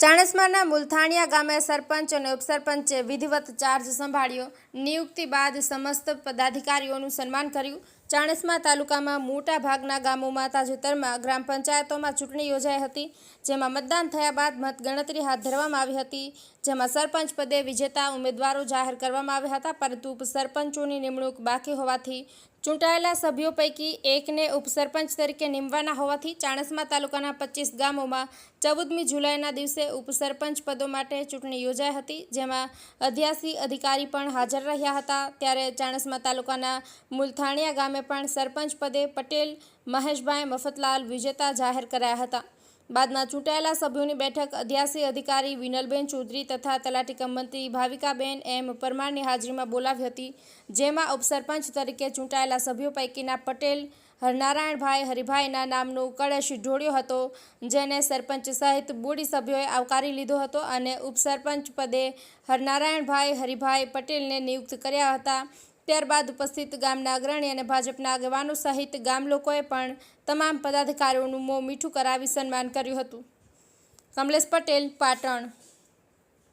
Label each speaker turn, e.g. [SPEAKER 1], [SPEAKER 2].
[SPEAKER 1] ચાણસ્માના મુલથાણિયા ગામે સરપંચ અને ઉપસરપંચે વિધિવત ચાર્જ સંભાળ્યો. નિયુક્તિ બાદ સમસ્ત પદાધિકારીઓનું સન્માન કર્યું. ચાણસ્મા તાલુકામાં મોટા ભાગના ગામોમાં તાજેતરમાં ગ્રામ પંચાયતોમાં ચૂંટણી યોજાઈ હતી, જેમાં મતદાન થયા બાદ મતગણતરી હાથ ધરવામાં આવી હતી, જેમાં સરપંચ પદે વિજેતા ઉમેદવારો જાહેર કરવામાં આવ્યા હતા, પરંતુ ઉપસરપંચોની નિમણૂક બાકી હોવાથી ચૂંટાયેલા સભ્યો પૈકી એકને ઉપસરપંચ તરીકે નિમવાના હોવાથી ચાણસ્મા તાલુકાના પચીસ ગામોમાં ચૌદમી જુલાઈના દિવસે ઉપસરપંચ પદો માટે ચૂંટણી યોજાઈ હતી, જેમાં અધ્યાસી અધિકારી પણ હાજર રહ્યા હતા. ત્યારે ચાણસ્મા તાલુકાના મુલથાણિયા ગામે પણ સરપંચ પદે પટેલ, મહેશભાઈ, મફતલાલ, વિજેતા જાહેર કરાયા હતા. બાદમાં ચૂંટાયેલા સભ્યોની બેઠક અધ્યાસી અધિકારી વિનલબેન ચૌધરી તથા તલાટી કમંત્રી મંત્રી ભાવિકાબેન એમ પરમારની હાજરીમાં બોલાવી હતી, જેમાં ઉપસરપંચ તરીકે ચૂંટાયેલા સભ્યો પૈકીના પટેલ, હરનારાયણભાઈ, હરિભાઈના નામનો કળશ ઢોળ્યો હતો, જેને સરપંચ સહિત બોડી સભ્યોએ આવકારી લીધો હતો અને ઉપસરપંચ પદે હરનારાયણભાઈ, હરિભાઈ પટેલને નિયુક્ત કર્યા હતા. ત્યારબાદ ઉપસ્થિત ગામના અગ્રણી અને ભાજપના આગેવાનો સહિત ગામ લોકોએ પણ તમામ પદાધિકારીઓનું મોં મીઠું કરાવી સન્માન કર્યું હતું. કમલેશ પટેલ, પાટણ.